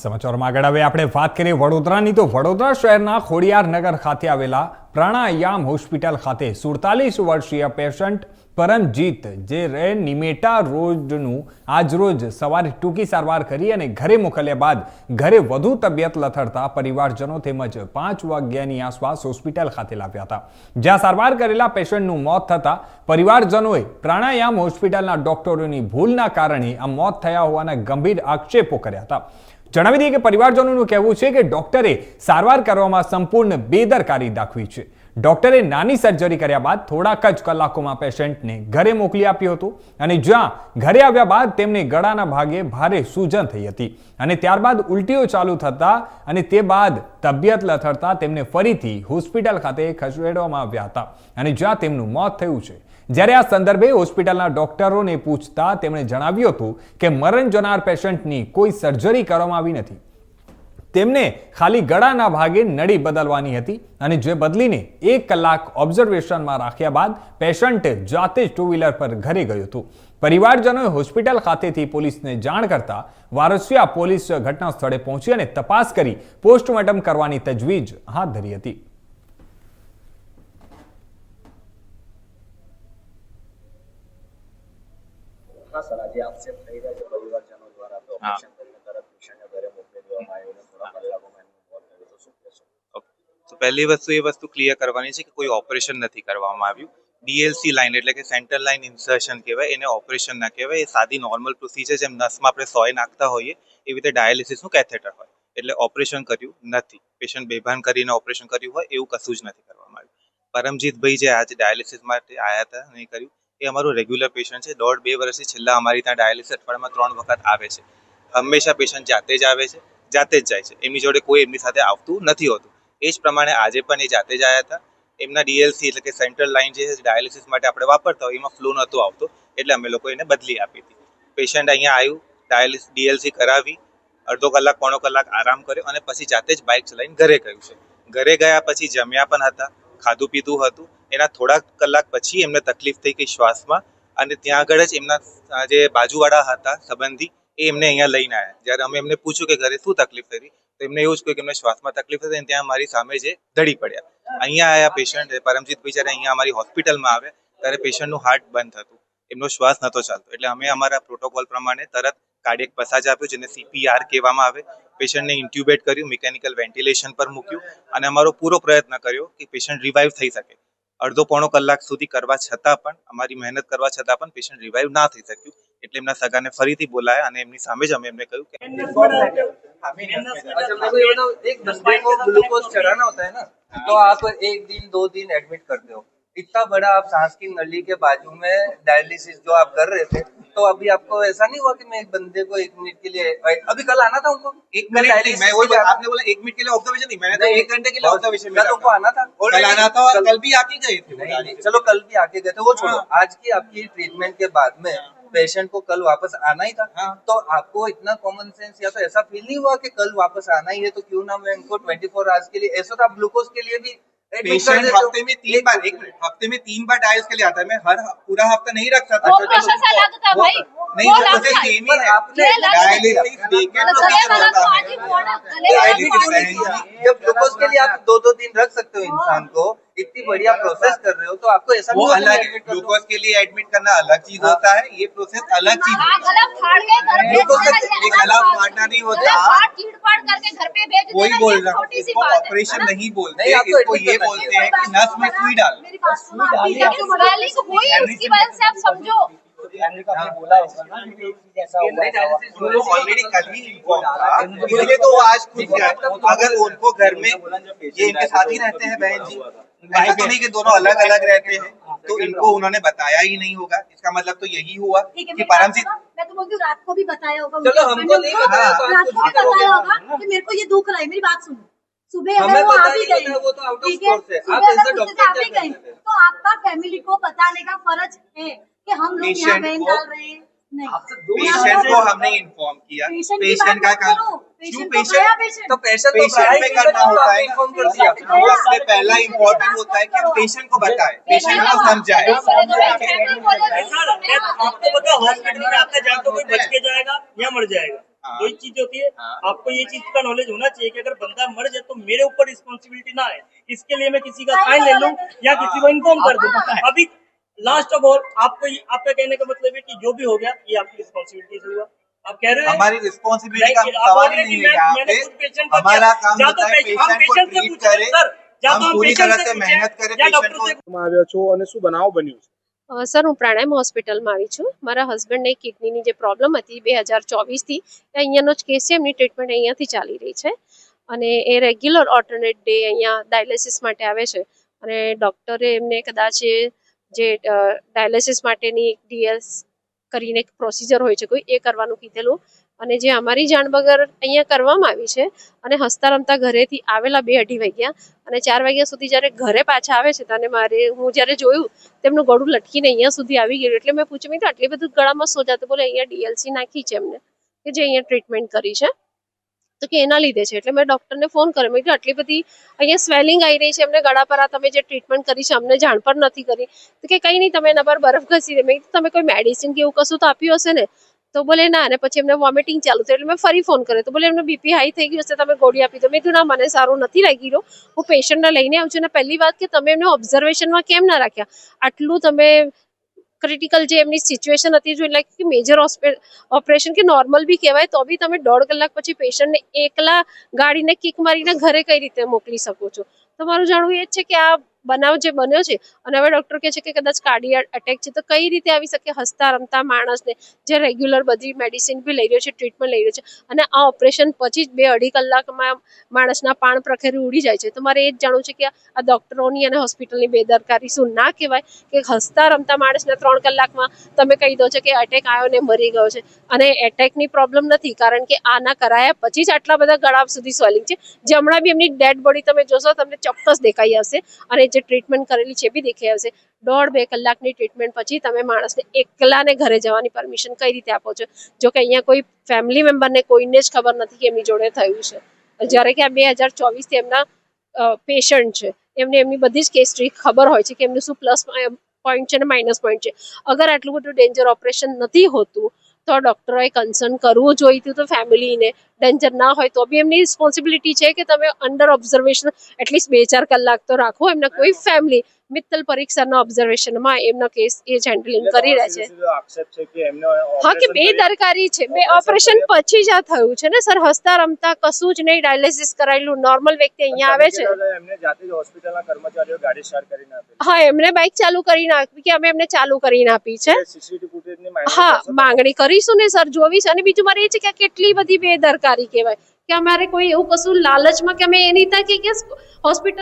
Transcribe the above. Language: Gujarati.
સમાચારમાં આગળ હવે આપણે વાત કરીએ વડોદરાની. તો વડોદરા શહેરના ખોડિયારનગર ખાતે આવેલા પ્રાણાયામ હોસ્પિટલ ખાતે સુડતાલીસ વર્ષીય પેશન્ટ પરમજીત, જે રે નિમેટા રોજનું આજરોજ સવારે ટૂંકી સારવાર કરી અને ઘરે મોકલ્યા બાદ ઘરે વધુ તબિયત લથડતા પરિવારજનો તેમજ પાંચ વાગ્યાની આસપાસ હોસ્પિટલ ખાતે લાવ્યા હતા. જ્યાં સારવાર કરેલા પેશન્ટનું મોત થતાં પરિવારજનોએ પ્રાણાયામ હોસ્પિટલના ડોક્ટરોની ભૂલના કારણે આ મોત થયા હોવાના ગંભીર આક્ષેપો કર્યા હતા. જણાવી દઈએ કે પરિવારજનોનું કહેવું છે કે ડોક્ટરે સારવાર કરવામાં સંપૂર્ણ બેદરકારી દાખવી છે. ડોક્ટરે નાની સર્જરી કર્યા બાદ થોડાક જ કલાકોમાં પેશન્ટને ઘરે મોકલી આપ્યું હતું અને જ્યાં ઘરે આવ્યા બાદ તેમને ગળાના ભાગે ભારે સૂજન થઈ હતી અને ત્યારબાદ ઉલટીઓ ચાલુ થતા અને તે બાદ તબિયત લથડતા તેમને ફરીથી હોસ્પિટલ ખાતે ખસેડવામાં આવ્યા હતા અને જ્યાં તેમનું મોત થયું છે. જ્યારે આ સંદર્ભે હોસ્પિટલના ડોક્ટરોને પૂછતા તેમણે જણાવ્યું હતું કે મરણ જનાર પેશન્ટની કોઈ સર્જરી કરવામાં આવી નથી. તેમને ખાલી ગળાના ભાગે નળી બદલવાની હતી અને જે બદલીને એક કલાક ઓબ્ઝર્વેશનમાં રાખ્યા બાદ પેશન્ટ જાતે જ ટુ વ્હીલર પર ઘરે ગયું હતું. પરિવારજનોએ હોસ્પિટલ ખાતેથી પોલીસને જાણ કરતા વારસિયા પોલીસ ઘટના સ્થળે પહોંચી અને તપાસ કરી પોસ્ટમોર્ટમ કરવાની તજવીજ હાથ ધરી હતી. સર આક્ષેપ થઈ રહ્યા છે. પરિવારજનો દ્વારા તો ઓપરેશન કરીને તરત પેશન્ટને ઘરે મોકલી દેવામાં આવ્યો અને થોડા કલાકોમાં એમનું મોત થયું તો શું કહેશો? તો પહેલી વસ્તુ એ વસ્તુ ક્લિયર કરવાની છે કે કોઈ ઓપરેશન નથી કરવામાં આવ્યું. ડીએલસી લાઇન એટલે કે સેન્ટર લાઇન ઇન્સર્શન કહેવાય એને ઓપરેશન ના કહેવાય. એ સાદી નોર્મલ પ્રોસીજર જેમ નસમાં આપણે સોય નાખતા હોઈએ એવી રીતે ડાયાલિસિસનું કેથેટર હોય. એટલે ઓપરેશન કર્યું નથી. પેશન્ટ બેભાન કરીને ઓપરેશન કર્યું હોય એવું કશું જ નથી કરવામાં આવ્યું. પરમજીતભાઈ જે આજે ડાયાલિસિસ માટે આવ્યા હતા અને એ કર્યું એ અમારું રેગ્યુલર પેશન્ટ છે. દોઢ બે વર્ષથી છેલ્લા અમારી ત્યાં ડાયાલિસિસ અઠવાડિયામાં ત્રણ વખત આવે છે. હંમેશા પેશન્ટ જાતે જ આવે છે, જાતે જ જાય છે. એમની જોડે કોઈ એમની સાથે આવતું નથી હોતું. એ જ પ્રમાણે આજે પણ એ જાતે જ આવ્યા હતા. એમના ડીએલસી એટલે કે સેન્ટ્રલ લાઇન જે છે ડાયાલિસિસ માટે આપણે વાપરતા હોય, એમાં ફ્લો નહોતો આવતો. એટલે અમે લોકો એને બદલી આપી હતી. પેશન્ટ અહીંયા આવ્યું ડાયાલિસ ડીએલસી કરાવી, અડધો કલાક, પોણો કલાક આરામ કર્યો અને પછી જાતે જ બાઇક ચલાવીને ઘરે ગયું છે. ઘરે ગયા પછી જમ્યા પણ હતા, ખાધું પીધું હતું. એના થોડાક કલાક પછી એમને તકલીફ થઈ ગઈ શ્વાસમાં અને ત્યાં આગળ જ એમના જે બાજુવાળા હતા સંબંધી એ એમને અહીંયા લઈને આવ્યા જ્યારે અમે એમને પૂછ્યું કે ઘરે શું તકલીફ થઈ તો એમને એવું જ કહ્યું કે એમને શ્વાસમાં તકલીફ હતી ત્યાં મારી સામે જે ધડી પડ્યા. અહીંયા આયા પેશન્ટ પરમજીતભાઈ જ્યારે અહીંયા અમારી હોસ્પિટલમાં આવે ત્યારે પેશન્ટનું હાર્ટ બંધ થતું એમનો શ્વાસ નહોતો ચાલતો. એટલે અમે અમારા પ્રોટોકોલ પ્રમાણે તરત કાર્ડિયક પસાજ આપ્યું, જેને સીપીઆર કહેવામાં આવે. પેશન્ટને ઇન્ટ્યુબેટ કર્યું મિકેનિકલ વેન્ટિલેશન પર મૂક્યું અને અમારો પૂરો પ્રયત્ન કર્યો કે પેશન્ટ રિવાઇવ થઈ શકે. અડધો પોણો કલાક સુધી કરવા છતાં પણ અમારી મહેનત કરવા છતાં પણ પેશન્ટ રિવાઇવ ના થઈ શક્યું એટલે એમના સગાને ફરીથી બોલાયા અને એમની સામે જ અમે એમને કહ્યું કે अच्छा मेरे को ये बताओ एक बंदे को ग्लूकोज चढ़ाना होता है ना तो आप एक दिन दो दिन एडमिट करते हो इतना बड़ा आप सांस की नली के बाजू में डायलिसिस जो आप कर रहे थे तो अभी आपको ऐसा नहीं हुआ कि मैं एक बंदे को एक मिनट के लिए अभी कल आना था उनको? एक मिनट मैं वही आपने बोला एक मिनट के लिए ऑब्जर्वेशन नहीं मैंने तो एक घंटे के लिए ऑब्जर्वेशन कल उनको आना था। कल आना था और कल- भी आके गए थे। चलो कल भी आके गए थे वो छोड़ो। हाँ। आज की आपकी ट्रीटमेंट के बाद में पेशेंट को कल वापस आना ही था। हाँ। तो आपको इतना कॉमन सेंस या तो ऐसा फील नहीं हुआ कि कल वापस आना ही है तो क्यों ना मैं इनको 24 फोर आवर्स के लिए ऐसा तो आप ग्लूकोज के लिए भी हफ़्ते में तीन बार डाय उसके लिए आता है। मैं हर पूरा हफ़्ता नहीं रखता अच्छा, था नहीं के लिए आप दो दो दिन रख सकते हो। इंसान को इतनी बढ़िया प्रोसेस कर रहे हो तो आपको ऐसा वो अलग ग्लूकोज के लिए एडमिट करना अलग चीज़ हाँ। होता है ये प्रोसेस अलग चीज़ गला फाड़ना नहीं होता। वही बोल रहा हूँ ऑपरेशन नहीं बोलते तो इसको ये बोलते हैं। कि नस में सुई डाल। सुई डाल सुनो आप भी, लेकिन डायलिसिस हुई उसकी वजह से आप समझो उनको ऑलरेडी कल ही इन्फॉर्म था। इसलिए तो आज खुद गए अगर उनको घर में ये इनके साथ ही रहते हैं बहन जी। ऐसा तो नहीं कि दोनों अलग अलग रहते हैं। तो इनको उन्होंने बताया ही नहीं होगा। इसका मतलब तो यही हुआ है कि परमजीत मैं तो बोलती हूँ रात को भी बताया होगा चलो, हमको नहीं बताया तो रात को भी बताया होगा? होगा। कि मेरे को ये दुख रहा है मेरी बात सुनो। सुबह अगर वो पता आ भी नहीं गए वो तो है? सुबह आप ऐसे डॉक्टर भी गए तो आपका फैमिली को बताने का फ़र्ज़ है। कि हम लोग यहाँ को- डाल रहे हैं। पेशेंट को हमने इन्फॉर्म किया। पेशेंट की पेशेंट बात का मत करो। क्यों पेशेंट तो पेशेंट पेशेंट तो पेशेंट पे करना होता है? इन्फॉर्म कर दिया। वो सबसे पहला इम्पोर्टेंट होता है कि पेशेंट को बताएँ। पेशेंट को समझाए। सर आपको पता हॉस्पिटल में आपका जान तो कोई बच के जाएगा या मर जाएगा। हाँ। दो ही चीज़ होती है। हाँ। आपको ये चीज़ का नॉलेज होना चाहिए कि अगर बंदा मर जाए तो मेरे ऊपर रिस्पॉन्सिबिलिटी ना है इसके लिए मैं किसी का फाइन ले लूँ या किसी को इन्फॉर्म कर दूँ। अभी लास्ट ऑफ ऑल आपको ये- आपका कहने का मतलब है कि जो भी हो गया ये आपकी रिस्पॉन्सिबिलिटी से हुआ आप कह रहे हो हमारी रिस्पॉन्सिबिलिटी का नहीं, आप सवाल बोल ही रहे नहीं कि है मैं- यहाँ मैंने पे खुद patient को हमारा किया। काम या होता तो है patient- हम पेशेंट को patient से ट्रीट पूछे, करे सर, या हम तो हम पूरी patient तरह से से पूछे, मेहनत करें या पेशेंट डॉक्टर को से માં આવ્યા છો અને શું બનાવ બન્યું છે અ, સર હું પ્રાણાયામ હોસ્પિટલમાં આવી છું મારા હસબન્ડને કિડનીની જે પ્રોબ્લેમ હતી બે હજાર ચોવીસથી એ અહીંયાનો જ કેસ છે એમની ટ્રીટમેન્ટ અહીંયાથી ચાલી રહી છે અને એ રેગ્યુલર ઓલ્ટરનેટ ડે અહીંયા ડાયાલિસિસ માટે આવે છે અને ડૉક્ટરે એમને કદાચ એ જે ડાયાલિસિસ માટેની એક ડીએસ કરીને એક પ્રોસિજર હોય છે કોઈ, એ કરવાનું કીધેલું. અને જે અમારી જાણ વગર અહીંયા કરવામાં આવી છે અને હસતા રમતા ઘરેથી આવેલા બે અઢી વાગ્યા અને ચાર વાગ્યા સુધી જ્યારે ઘરે પાછા આવે છે ત્યારે મારે, હું જ્યારે જોયું તેમનું ગળું લટકીને અહીંયા સુધી આવી ગયું એટલે મેં પૂછ્યું, મેં તો આટલી બધું ગળામાં સોજાતું બોલે, અહીંયા ડીએલસી નાખી છે એમને, કે જે અહીંયા ટ્રીટમેન્ટ કરી છે. તો કે એના લીધે છે. એટલે મેં ડૉક્ટરને ફોન કર્યો. મેં આટલી બધી અહીંયા સ્વેલિંગ આવી રહી છે. એમને ગળા પર આ તમે જે ટ્રીટમેન્ટ કરી છે, અમને જાણ પણ નથી કરી. તો કે, કંઈ નહીં, તમે એના પર બરફ ઘસી દે. મેં તમે કોઈ મેડિસિન કે એવું કશું તો આપ્યું હશે ને? તો બોલે, ના. અને પછી એમને વોમિટિંગ ચાલુ થયું. એટલે મેં ફરી ફોન કર્યો. તો બોલે, એમને બીપી હાઈ થઈ ગયું હશે તમે ગોળી આપી દો. મેં કીધું, ના, મને સારું નથી લાગી રહ્યો. હું પેશન્ટને લઈને આવું છું. અને પહેલી વાત કે તમે એમને ઓબ્ઝર્વેશનમાં કેમ ના રાખ્યા? આટલું તમે ક્રિટિકલ જે એમની સિચ્યુએશન હતી જો લાઈક કે મેજર ઓપરેશન કે નોર્મલ બી કહેવાય, તો બી તમે દોઢ કલાક પછી પેશન્ટને એકલા ગાડીને કિક મારીને ઘરે કઈ રીતે મોકલી શકો છો? તો મારું જાણવું એ જ છે કે આ બનાવ જે બન્યો છે અને હવે ડૉક્ટર કહે છે કે કદાચ કાર્ડિયા અટેક છે તો કઈ રીતે આવી શકે હસતા રમતા માણસને જે રેગ્યુલર બધી મેડિસિન બી લઈ રહ્યો છે ટ્રીટમેન્ટ લઈ રહ્યો છે અને આ ઓપરેશન પછી જ બે અઢી કલાકમાં માણસના પાણ પ્રખેરી ઉડી જાય છે. તો મારે એ જ જાણવું છે કે આ ડૉક્ટરોની અને હોસ્પિટલની બેદરકારી શું ના કહેવાય? કે હસતા રમતા માણસને ત્રણ કલાકમાં તમે કહી દો છો કે અટેક આવ્યો ને મરી ગયો છે. અને એટેકની પ્રોબ્લેમ નથી, કારણ કે આના કરાયા પછી જ આટલા બધા ગળા સુધી સ્વેલિંગ છે. જે હમણાં બી એમની ડેડ બોડી તમે જોશો તમને ચોક્કસ દેખાઈ આવશે અને જે ટ્રીટમેન્ટ કરેલી છે બી દેખાઈ આવશે. દોઢ બે કલાકની ટ્રીટમેન્ટ પછી તમે માણસને એકલાને ઘરે જવાની પરમિશન કઈ રીતે આપો છો? જો કે અહીંયા કોઈ ફેમિલી મેમ્બરને કોઈને જ ખબર નથી કે એમની જોડે થયું છે. જ્યારે કે આ બે હજાર ચોવીસથી એમના પેશન્ટ છે. એમને એમની બધી જ કેસ્ટ્રી ખબર હોય છે કે એમનું શું પ્લસ પોઈન્ટ છે ને માઇનસ પોઈન્ટ છે. અગર આટલું બધું ડેન્જર ઓપરેશન નથી હોતું, તો ડૉક્ટરોએ કન્સર્ન કરવું જોઈતું તો ફેમિલીને ડેન્જર ના હોય તો બી એમની રિસ્પોન્સિબિલિટી છે કે તમે અંડર ઓબ્ઝર્વેશન એટલીસ્ટ બે ચાર કલાક તો રાખો. એમના કોઈ ફેમિલી મિત્તલ પરીક્ષાના ઓબ્ઝર્વેશનમાં એમનો કેસ એ જ હેન્ડલિંગ કરી રહ્યા છે. હા કે બે બેદરકારી છે. બે ઓપરેશન પછી જ આ થયું છે ને સર? હસતા રમતા કશું જ નહીં ડાયાલિસિસ કરાયેલું. નોર્મલ વ્યક્તિ અહીંયા આવે છે. એમને જાતે જ હોસ્પિટલના કર્મચારીઓ ગાડી સ્ટાર્ટ કરીને આપી હા એમને બાઇક ચાલુ કરીને આપી કે અમે એમને ચાલુ કરીને આપી છે. હા માંગણી કરીશું ને સર જોવીશ. અને બીજું મારે એ છે કે કેટલી બધી બેદરકારી કહેવાય. કે અમારે કોઈ એવું કશું લાલચમાં કે અમે એની ત્યાં કે હોસ્પિટલ